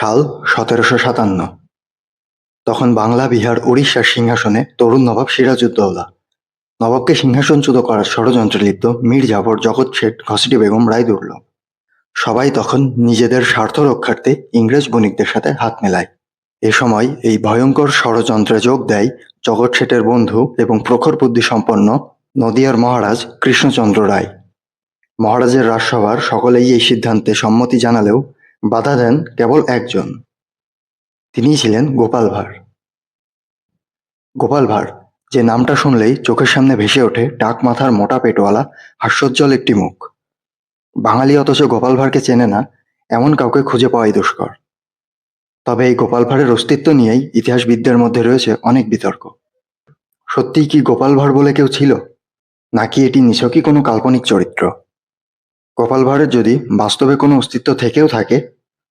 সাল সতেরোশো সাতান্ন। তখন বাংলা, বিহার উড়িষ্যার সিংহাসনে তরুণ নবাব সিরাজউদ্দৌলা। নবাবকে সিংহাসনচ্যুত করার ষড়যন্ত্রে লিপ্ত মীর জাফর জগৎ শেঠ, ঘসিটি বেগম রায় রায়দুর্লভ সবাই তখন নিজেদের স্বার্থ রক্ষার্থে ইংরেজ বণিকদের সাথে হাত মেলায়। এ সময় এই ভয়ঙ্কর ষড়যন্ত্রে যোগ দেয় জগৎ শেঠের বন্ধু এবং প্রখর বুদ্ধি সম্পন্ন নদিয়ার মহারাজ কৃষ্ণচন্দ্র রায়। মহারাজের রাজসভার সকলেই এই সিদ্ধান্তে সম্মতি জানালেও বাধা দেন কেবল একজন। তিনিই ছিলেন গোপাল ভাঁড়। গোপাল ভাঁড়, যে নামটা শুনলেই চোখের সামনে ভেসে ওঠে টাক মাথার মোটা পেটওয়ালা, হাস্যোজ্জ্বল একটি মুখ। বাঙালি অথচ গোপাল ভাঁড়কে চেনে না, এমন কাউকে খুঁজে পাওয়াই দুষ্কর। তবে এই গোপাল ভাঁড়ের অস্তিত্ব নিয়েই ইতিহাসবিদদের মধ্যে রয়েছে অনেক বিতর্ক। সত্যিই কি গোপাল ভাঁড় বলে কেউ ছিল? নাকি এটি নিছকই কোনো কাল্পনিক চরিত্র? গোপাল ভাঁড়ের যদি বাস্তবে কোনো অস্তিত্ব থেকেও থাকে,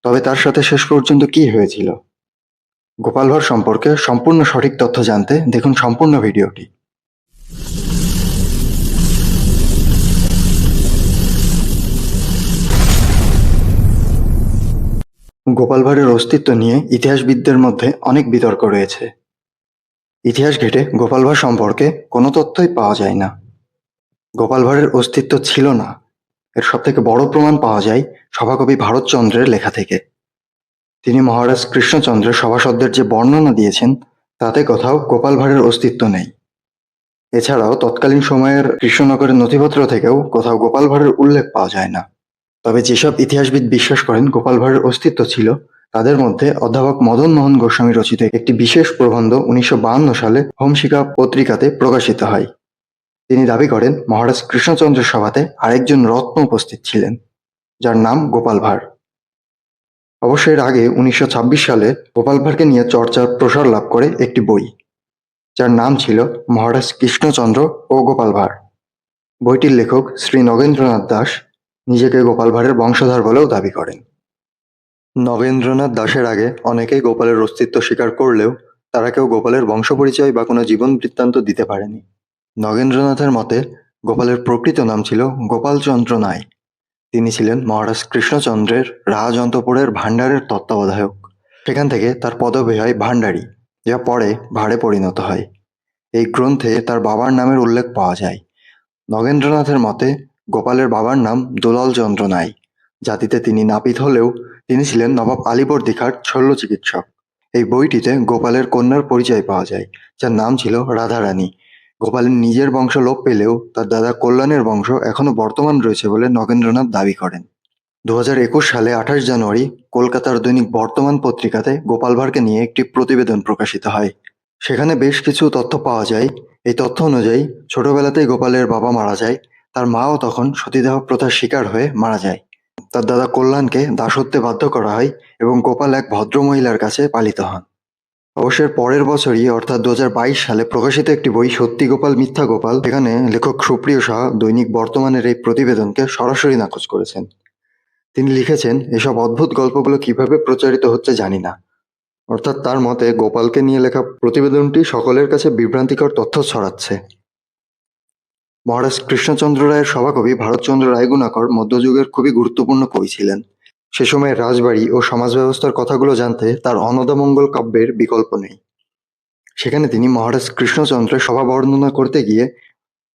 তবে তার সাথে শেষ পর্যন্ত কি হয়েছিল? গোপাল ভাঁড় সম্পর্কে সম্পূর্ণ সঠিক তথ্য জানতে দেখুন সম্পূর্ণ ভিডিওটি। গোপাল ভাঁড়ের অস্তিত্ব নিয়ে ইতিহাসবিদদের মধ্যে অনেক বিতর্ক রয়েছে। ইতিহাস ঘেটে গোপাল ভাঁড় সম্পর্কে কোনো তথ্যই পাওয়া যায় না। গোপাল ভাঁড়ের অস্তিত্ব ছিল না। এর সবথেকে বড় প্রমাণ পাওয়া যায় সভাকবি ভারতচন্দ্রের লেখা থেকে। তিনি মহারাজ কৃষ্ণচন্দ্রের সভাসদদের যে বর্ণনা দিয়েছেন, তাতে কোথাও গোপাল ভাঁড়ের অস্তিত্ব নেই। এছাড়াও তৎকালীন সময়ের কৃষ্ণনগরের নথিপত্র থেকেও কোথাও গোপাল ভাঁড়ের উল্লেখ পাওয়া যায় না। তবে যেসব ইতিহাসবিদ বিশ্বাস করেন গোপাল ভাঁড়ের অস্তিত্ব ছিল, তাদের মধ্যে অধ্যাপক মদন মোহন গোস্বামী রচিত একটি বিশেষ প্রবন্ধ উনিশশো সালে হোমশিকা পত্রিকাতে প্রকাশিত হয়। তিনি দাবি করেন, মহারাজ কৃষ্ণচন্দ্রের সভাতে আরেকজন রত্ন উপস্থিত ছিলেন, যার নাম গোপাল ভাঁড়। অবশ্য এর আগে উনিশশো ছাব্বিশ সালে গোপাল ভাঁড়কে নিয়ে চর্চার প্রসার লাভ করে একটি বই, যার নাম ছিল মহারাজ কৃষ্ণচন্দ্র ও গোপাল ভাঁড়। বইটির লেখক শ্রী নগেন্দ্রনাথ দাস নিজেকে গোপাল ভাঁড়ের বংশধর বলেও দাবি করেন। নগেন্দ্রনাথ দাসের আগে অনেকেই গোপালের অস্তিত্ব স্বীকার করলেও তারা কেউ গোপালের বংশ পরিচয় বা কোনো জীবন বৃত্তান্ত দিতে পারেনি। নগেন্দ্রনাথের মতে, গোপালের প্রকৃত নাম ছিল গোপালচন্দ্র নায় তিনি ছিলেন মহারাজ কৃষ্ণচন্দ্রের রাজন্তপুরের ভাণ্ডারের তত্ত্বাবধায়ক। সেখান থেকে তার পদবি হয় ভাণ্ডারী, যা পরে ভাড়ে পরিণত হয়। এই গ্রন্থে তার বাবার নামের উল্লেখ পাওয়া যায়। নগেন্দ্রনাথের মতে, গোপালের বাবার নাম দুলাল চন্দ্র নায় জাতিতে তিনি নাপিত হলেও তিনি ছিলেন নবাব আলীবর্দী খাঁর শল্য চিকিৎসক। এই বইটিতে গোপালের কন্যার পরিচয় পাওয়া যায়, যার নাম ছিল রাধারানী। গোপালের নিজের বংশ লোপ পেলেও তার দাদা কল্যাণের বংশ এখনও বর্তমান রয়েছে বলে নগেন্দ্রনাথ দাবি করেন। দু সালে আঠাশ জানুয়ারি কলকাতার দৈনিক বর্তমান পত্রিকাতে গোপাল ভাঁড়কে নিয়ে একটি প্রতিবেদন প্রকাশিত হয়। সেখানে বেশ কিছু তথ্য পাওয়া যায়। এই তথ্য অনুযায়ী, ছোটবেলাতেই গোপালের বাবা মারা যায়, তার মাও তখন সতীদাহ প্রথার শিকার হয়ে মারা যায়। তার দাদা কল্যাণকে দাসত্বে বাধ্য করা হয় এবং গোপাল এক ভদ্রমহিলার কাছে পালিত হন। অবশ্যের পরের বছরই, অর্থাৎ দু হাজার বাইশ সালে প্রকাশিত একটি বই, সত্যি গোপাল, মিথ্যা গোপাল, এখানে লেখক সুপ্রিয় শাহ দৈনিক বর্তমানের এই প্রতিবেদনকে সরাসরি নাকচ করেছেন। তিনি লিখেছেন, এসব অদ্ভুত গল্পগুলো কীভাবে প্রচারিত হচ্ছে জানি না। অর্থাৎ তার মতে, গোপালকে নিয়ে লেখা প্রতিবেদনটি সকলের কাছে বিভ্রান্তিকর তথ্য ছড়াচ্ছে। মহারাজ কৃষ্ণচন্দ্র রায়ের সভাকবি ভারতচন্দ্র রায়গুণাকর মধ্যযুগের খুবই গুরুত্বপূর্ণ কবি ছিলেন। সে সময়ের রাজবাড়ি ও সমাজ ব্যবস্থার কথাগুলো জানতে তার অনদামঙ্গল কাব্যের বিকল্প নেই। সেখানে তিনি মহারাজ কৃষ্ণচন্দ্রের সভা বর্ণনা করতে গিয়ে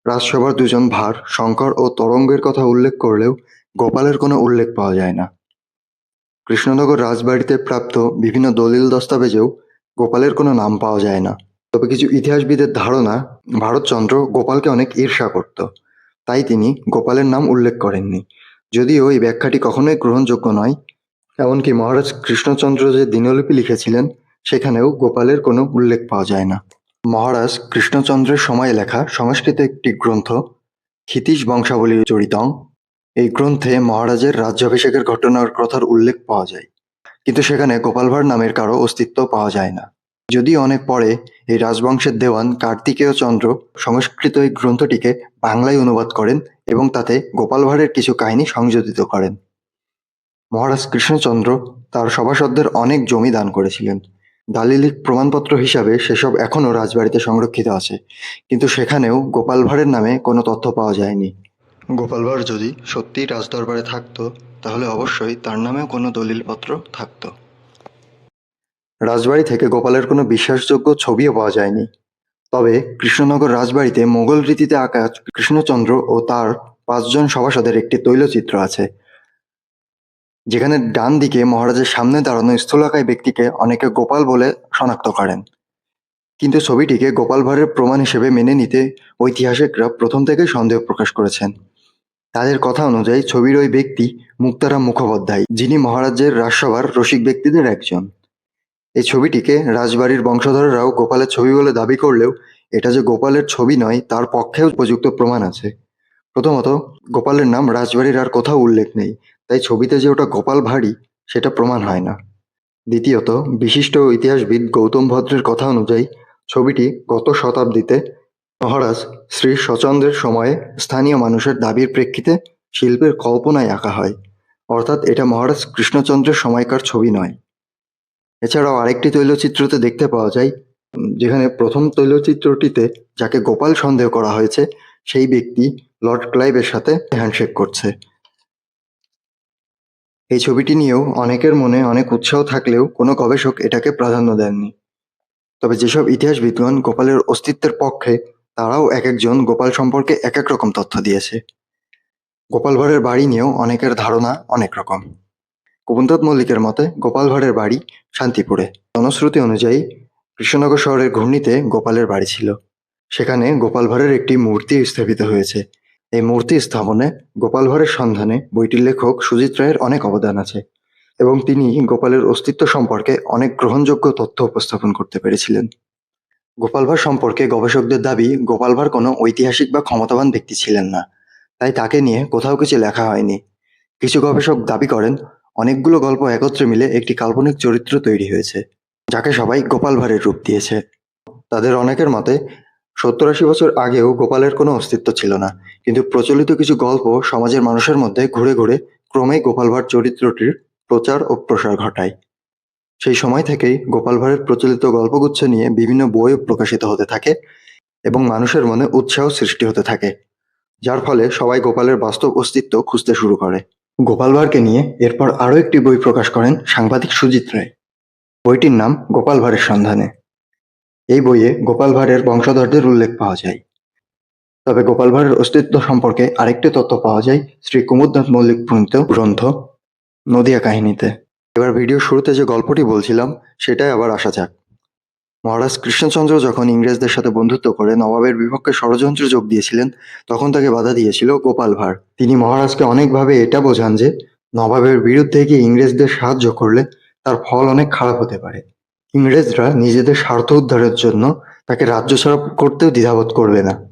রাজসভার দুজন ভার, শঙ্কর ও তরঙ্গের কথা উল্লেখ করলেও গোপালের কোনো উল্লেখ পাওয়া যায় না। কৃষ্ণনগর রাজবাড়িতে প্রাপ্ত বিভিন্ন দলিল দস্তাবেজেও গোপালের কোনো নাম পাওয়া যায় না। তবে কিছু ইতিহাসবিদের ধারণা, ভারতচন্দ্র গোপালকে অনেক ঈর্ষা করত। তাই তিনি গোপালের নাম উল্লেখ করেননি। যদিও এই ব্যাখ্যাটি কখনোই গ্রহণযোগ্য নয়, এমনকি মহারাজ কৃষ্ণচন্দ্র যে দিনলিপি লিখেছিলেন, সেখানেও গোপালের কোনো উল্লেখ পাওয়া যায় না। মহারাজ কৃষ্ণচন্দ্রের সময় লেখা সংস্কৃত একটি গ্রন্থ, ক্ষিতীশ বংশাবলী চরিতং। এই গ্রন্থে মহারাজের রাজ্যাভিষেকের ঘটনার কথার উল্লেখ পাওয়া যায়, কিন্তু সেখানে গোপাল ভাঁড় নামের কারও অস্তিত্ব পাওয়া যায় না। যদিও অনেক পরে এই রাজবংশের দেওয়ান কার্তিকেয় চন্দ্র সংস্কৃত এই গ্রন্থটিকে বাংলায় অনুবাদ করেন এবং তাতে গোপাল ভাঁড়ের কিছু কাহিনী সংযোজিত করেন। মহারাজ কৃষ্ণচন্দ্র তার সভাসদদের অনেক জমি দান করেছিলেন। দালিলিক প্রমাণপত্র হিসাবে সেসব এখনও রাজবাড়িতে সংরক্ষিত আছে কিন্তু সেখানেও গোপাল ভাঁড়ের নামে কোনো তথ্য পাওয়া যায়নি। গোপাল ভাঁড় যদি সত্যিই রাজদরবারে থাকতো তাহলে অবশ্যই তার নামেও কোনো দলিলপত্র থাকতো। রাজবাড়ি থেকে গোপালের কোনো বিশ্বাসযোগ্য ছবিও পাওয়া যায়নি। তবে কৃষ্ণনগর রাজবাড়িতে মোগল রীতিতে আঁকা কৃষ্ণচন্দ্র ও তার পাঁচজন সভাসদের একটি তৈলচিত্র আছে, যেখানে ডান দিকে মহারাজের সামনে দাঁড়ানো স্থূলকায় ব্যক্তিকে অনেকে গোপাল বলে শনাক্ত করেন। কিন্তু ছবিটিকে গোপাল ভাঁড়ের প্রমাণ হিসেবে মেনে নিতে ঐতিহাসিকরা প্রথম থেকেই সন্দেহ প্রকাশ করেছেন। তাদের কথা অনুযায়ী ছবির ওই ব্যক্তি মুক্তারাম মুখোপাধ্যায়, যিনি মহারাজের রাজসভার রসিক ব্যক্তিদের একজন। এই ছবিটিকে রাজবাড়ির বংশধররাও গোপালের ছবি বলে দাবি করলেও এটা যে গোপালের ছবি নয়, তার পক্ষেও উপযুক্ত প্রমাণ আছে। প্রথমত, গোপালের নাম রাজবাড়ির আর কোথাও উল্লেখ নেই, তাই ছবিতে যে ওটা গোপাল ভাঁড়ই, সেটা প্রমাণ হয় না। দ্বিতীয়ত, বিশিষ্ট ইতিহাসবিদ গৌতম ভদ্রের কথা অনুযায়ী, ছবিটি গত শতাব্দীতে মহারাজ শ্রী সচন্দ্রের সময়ে স্থানীয় মানুষের দাবির প্রেক্ষিতে শিল্পের কল্পনায় আঁকা হয়। অর্থাৎ এটা মহারাজ কৃষ্ণচন্দ্রের সময়কার ছবি নয়। এছাড়াও আরেকটি তৈলচিত্রতে দেখতে পাওয়া যায় যেখানে প্রথম তৈলচিত্রটিতে যাকে গোপাল সন্দেহ করা হয়েছে, সেই ব্যক্তি লর্ড ক্লাইভের সাথে হ্যান্ডশেক করছে। এই ছবিটি নিয়েও অনেকের মনে অনেক উৎসাহ থাকলেও কোনো গবেষক এটাকে প্রাধান্য দেননি। তবে যেসব ইতিহাসবিদগণ গোপালের অস্তিত্বের পক্ষে, তারাও এক একজন গোপাল সম্পর্কে এক এক রকম তথ্য দিয়েছে। গোপাল ভাঁড়ের বাড়ি নিয়েও অনেকের ধারণা অনেক রকম। গোপন্তত মল্লিকের মতে গোপাল ভাঁড়ের বাড়ি শান্তিপুরে। জনশ্রুতি অনুযায়ী কৃষ্ণনগর শহরের ঘূর্ণিতে গোপালের বাড়ি ছিল। সেখানে গোপাল ভাঁড়ের একটি মূর্তি স্থাপিত হয়েছে। এই মূর্তি স্থাপনে গোপাল ভাঁড়ের সন্ধানে বইটির লেখক সুজিত রায়ের অনেক অবদান আছে এবং তিনি গোপালের অস্তিত্ব সম্পর্কে অনেক গ্রহণযোগ্য তথ্য উপস্থাপন করতে পেরেছিলেন। গোপাল ভাঁড় সম্পর্কে গবেষকদের দাবি গোপাল ভাঁড় কোনো ঐতিহাসিক বা ক্ষমতাবান ব্যক্তি ছিলেন না, তাই তাকে নিয়ে কোথাও কিছু লেখা হয়নি। কিছু গবেষক দাবি করেন অনেকগুলো গল্প একত্রে মিলে একটি কাল্পনিক চরিত্র তৈরি হয়েছে, যাকে সবাই গোপাল ভাঁড়ের রূপ দিয়েছে। তাদের অনেকের মতে, সত্তর আশি বছর আগেও গোপালের কোনো অস্তিত্ব ছিল না, কিন্তু প্রচলিত কিছু গল্প সমাজের মানুষের মধ্যে ঘুরে ঘুরে ক্রমেই গোপাল ভাঁড় চরিত্রটির প্রচার ও প্রসার ঘটায়। সেই সময় থেকেই গোপাল ভাঁড়ের প্রচলিত গল্পগুচ্ছ নিয়ে বিভিন্ন বই প্রকাশিত হতে থাকে এবং মানুষের মনে উৎসাহ সৃষ্টি হতে থাকে, যার ফলে সবাই গোপালের বাস্তব অস্তিত্ব খুঁজতে শুরু করে। গোপাল ভাঁড়কে নিয়ে এরপর আরও একটি বই প্রকাশ করেন সাংবাদিক সুজিত রায়। বইটির নাম গোপাল ভাঁড়ের সন্ধানে। এই বইয়ে গোপাল ভাঁড়ের বংশধরদের উল্লেখ পাওয়া যায়। তবে গোপাল ভাঁড়ের অস্তিত্ব সম্পর্কে আরেকটি তথ্য পাওয়া যায় শ্রী কুমুদনাথ মল্লিক প্রণীত গ্রন্থ নদিয়া কাহিনীতে। এবার ভিডিও শুরুতে যে গল্পটি বলছিলাম, সেটাই আবার আসা যাক। মহারাজ কৃষ্ণচন্দ্র যখন ইংরেজদের সাথে বন্ধুত্ব করে নবাবের বিপক্ষে ষড়যন্ত্রে যোগ দিয়েছিলেন, তখন তাকে বাধা দিয়েছিল গোপাল ভাঁড়। তিনি মহারাজকে অনেকভাবে এটা বোঝান যে, নবাবের বিরুদ্ধে গিয়ে ইংরেজদের সাহায্য করলে তার ফল অনেক খারাপ হতে পারে। ইংরেজরা নিজেদের স্বার্থ উদ্ধারের জন্য তাকে রাজ্য ছাড়া করতেও দ্বিধাবোধ করবে না।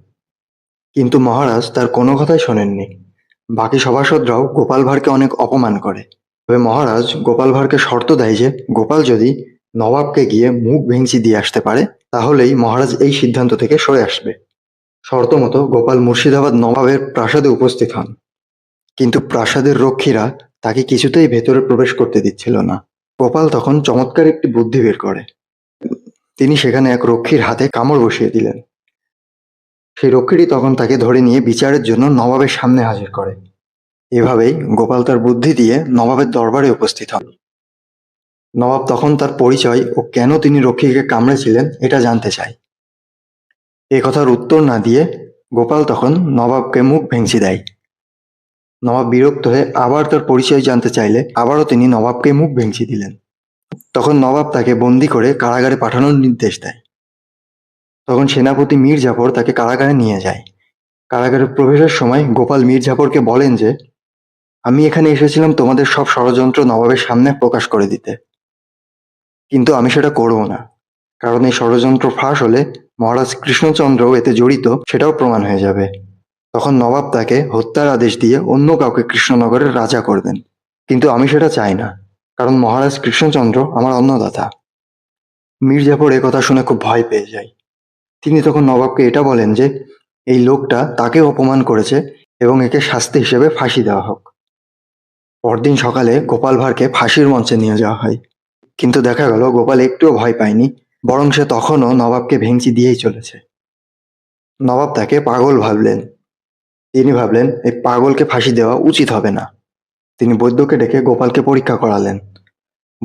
কিন্তু মহারাজ তার কোনো কথাই শোনেননি। বাকি সভাসদরাও গোপাল ভাঁড়কে অনেক অপমান করে। তবে মহারাজ গোপাল ভাঁড়কে শর্ত দেয় যে, গোপাল যদি নবাবকে গিয়ে মুখ ভেঙচি দিয়ে আসতে পারে, তাহলেই মহারাজ এই সিদ্ধান্ত থেকে সরে আসবে। শর্ত মতো গোপাল মুর্শিদাবাদ নবাবের প্রাসাদে উপস্থিত হন। কিন্তু প্রাসাদের রক্ষীরা তাকে কিছুতেই ভেতরে প্রবেশ করতে দিচ্ছিল না। গোপাল তখন চমৎকার একটি বুদ্ধি বের করে। তিনি সেখানে এক রক্ষীর হাতে কামড় বসিয়ে দিলেন। সেই রক্ষীটি তখন তাকে ধরে নিয়ে বিচারের জন্য নবাবের সামনে হাজির করে। এভাবেই গোপাল তার বুদ্ধি দিয়ে নবাবের দরবারে উপস্থিত হন। নবাব তখন তার পরিচয় ও কেন তিনি রক্ষীকে কামড়েছিলেন এটা জানতে চায়। এ কথার উত্তর না দিয়ে গোপাল তখন নবাবকে মুখ ভেঙচি দেয়। নবাব বিরক্ত হয়ে আবার তার পরিচয় জানতে চাইলে আবারও তিনি নবাবকে মুখ ভেঙচি দিলেন। তখন নবাব তাকে বন্দি করে কারাগারে পাঠানোর নির্দেশ দেয়। তখন সেনাপতি মীর জাফর তাকে কারাগারে নিয়ে যায়। কারাগারে প্রবেশের সময় গোপাল মীর জাফরকে বলেন যে, আমি এখানে এসেছিলাম তোমাদের সব ষড়যন্ত্র নবাবের সামনে প্রকাশ করে দিতে। কিন্তু আমি সেটা করব না। কারণ এই ষড়যন্ত্র ফাঁস হলে মহারাজ কৃষ্ণচন্দ্র এতে জড়িত, সেটাও প্রমাণ হয়ে যাবে। তখন নবাব তাকে হত্যার আদেশ দিয়ে অন্য কাউকে কৃষ্ণনগরের রাজা করবেন। কিন্তু আমি সেটা চাই না, কারণ মহারাজ কৃষ্ণচন্দ্র আমার অন্নদাতা। মীর জাফর এ কথা শুনে খুব ভয় পেয়ে যায় তিনি তখন নবাবকে এটা বলেন যে, এই লোকটা তাকে অপমান করেছে এবং একে শাস্তি হিসেবে ফাঁসি দেওয়া হোক। পরদিন সকালে গোপাল ভাঁড়কে ফাঁসির মঞ্চে নিয়ে যাওয়া হয়। কিন্তু দেখা গেল গোপাল একটুও ভয় পায়নি, বরং সে তখনও নবাবকে ভেঙচি দিয়েই চলেছে। নবাব তাকে পাগল ভাবলেন। তিনি ভাবলেন, এই পাগলকে ফাঁসি দেওয়া উচিত হবে না। তিনি বৈদ্যকে ডেকে গোপালকে পরীক্ষা করালেন।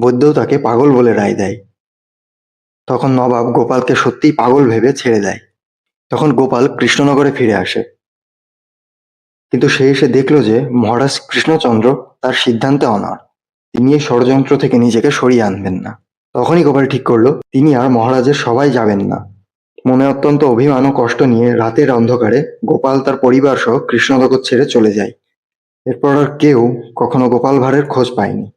বৈদ্যও তাকে পাগল বলে রায় দেয়। তখন নবাব গোপালকে সত্যিই পাগল ভেবে ছেড়ে দেয়। তখন গোপাল কৃষ্ণনগরে ফিরে আসে। কিন্তু সে এসে দেখল যে মহারাজ কৃষ্ণচন্দ্র তার সিদ্ধান্তে অনড়। তিনি এই ষড়যন্ত্র থেকে নিজেকে সরিয়ে আনবেন না। তখনই গোপাল ঠিক করল, তিনি আর মহারাজের সবাই যাবেন না। মনে অত্যন্ত অভিমান ও কষ্ট নিয়ে রাতের অন্ধকারে গোপাল তার পরিবার সহ কৃষ্ণনগর ছেড়ে চলে যায়। এরপর আর কেউ কখনো গোপাল ভাঁড়ের খোঁজ পায়নি।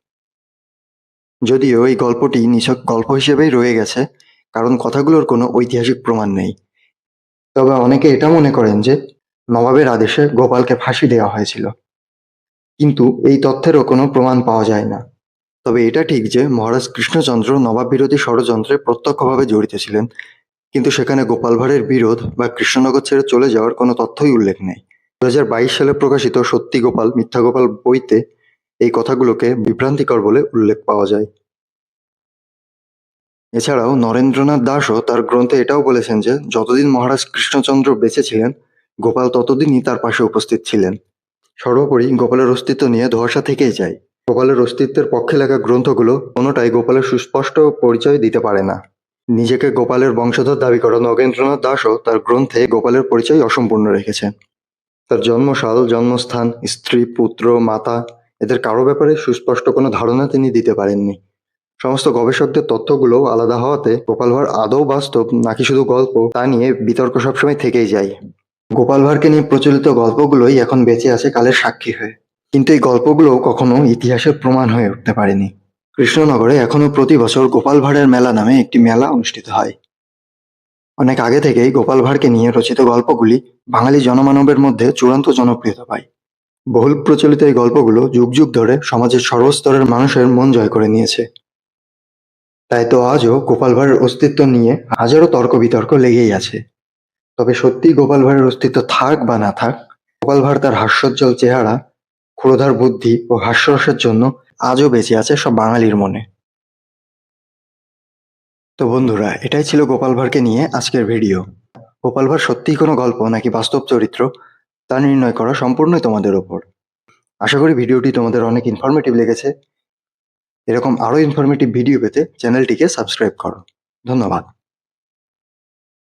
যদিও এই গল্পটি নিছক গল্প হিসেবেই রয়ে গেছে, কারণ কথাগুলোর কোনো ঐতিহাসিক প্রমাণ নেই। তবে অনেকে এটা মনে করেন যে, নবাবের আদেশে গোপালকে ফাঁসি দেওয়া হয়েছিল। কিন্তু এই তথ্যেরও কোনো প্রমাণ পাওয়া যায় না। তবে এটা ঠিক যে মহারাজ কৃষ্ণচন্দ্র নবাব বিরোধী ষড়যন্ত্রে প্রত্যক্ষভাবে জড়িত ছিলেন, কিন্তু সেখানে গোপাল ভাঁড়ের বিরোধ বা কৃষ্ণনগর ছেড়ে চলে যাওয়ার কোনো তথ্যই উল্লেখ নেই। দু হাজার বাইশ সালে প্রকাশিত সত্যি গোপাল, মিথ্যা গোপাল বইতে এই কথাগুলোকে বিভ্রান্তিকর বলে উল্লেখ পাওয়া যায়। এছাড়াও নরেন্দ্রনাথ দাসও তার গ্রন্থে এটাও বলেছেন যে, যতদিন মহারাজ কৃষ্ণচন্দ্র বেঁচে ছিলেন, গোপাল ততদিনই তার পাশে উপস্থিত ছিলেন। সর্বোপরি গোপালের অস্তিত্ব নিয়ে ধোঁয়াশা থেকেই যায়। গোপালের অস্তিত্বের পক্ষে লেখা গ্রন্থগুলো কোনোটাই গোপালের সুস্পষ্ট পরিচয় দিতে পারে না। নিজেকে গোপালের বংশধর দাবি করা নগেন্দ্রনাথ দাসও তার গ্রন্থে গোপালের পরিচয় অসম্পূর্ণ রেখেছেন। তার জন্মসাল, জন্মস্থান, স্ত্রী, পুত্র, মাতা, এদের কারও ব্যাপারে সুস্পষ্ট কোনো ধারণা তিনি দিতে পারেননি। সমস্ত গবেষকদের তথ্যগুলো আলাদা হওয়াতে গোপাল ভাঁড় আদৌ বাস্তব নাকি শুধু গল্প তা নিয়ে বিতর্ক সবসময় থেকেই যায়। গোপাল ভাঁড়কে নিয়ে প্রচলিত গল্পগুলোই এখন বেঁচে আছে কালের সাক্ষী হয়ে। কিন্তু এই গল্পগুলো কখনো ইতিহাসের প্রমাণ হয়ে উঠতে পারেনি। কৃষ্ণনগরে এখনও প্রতি বছর গোপাল ভাঁড়ের মেলা নামে একটি মেলা অনুষ্ঠিত হয়। অনেক আগে থেকেই গোপাল ভাঁড়কে নিয়ে রচিত গল্পগুলি বাঙালি জনমানবের মধ্যে চূড়ান্ত জনপ্রিয়তা পায়। বহুল প্রচলিত এই গল্পগুলো যুগ যুগ ধরে সমাজের সর্বস্তরের মানুষের মন জয় করে নিয়েছে। তাই তো আজও গোপাল ভাঁড়ের অস্তিত্ব নিয়ে হাজারো তর্ক বিতর্ক লেগেই আছে। তবে সত্যি গোপাল ভাঁড়ের অস্তিত্ব থাক বা না থাক, গোপাল ভাঁড় তার হাস্যোজ্জ্বল চেহারা ক্ষুরধার বুদ্ধি ও হাস্যরসের জন্য আজও বেঁচে আছে সব বাঙালির মনে। তো বন্ধুরা, এটাই ছিল গোপাল ভাঁড়কে নিয়ে আজকের ভিডিও। গোপাল ভাঁড় সত্যিই কোনো গল্প নাকি বাস্তব চরিত্র, তা নির্ণয় করা সম্পূর্ণই তোমাদের ওপর। আশা করি ভিডিওটি তোমাদের অনেক ইনফরমেটিভ লেগেছে। এরকম আরও ইনফরমেটিভ ভিডিও পেতে চ্যানেলটিকে সাবস্ক্রাইব করো। ধন্যবাদ।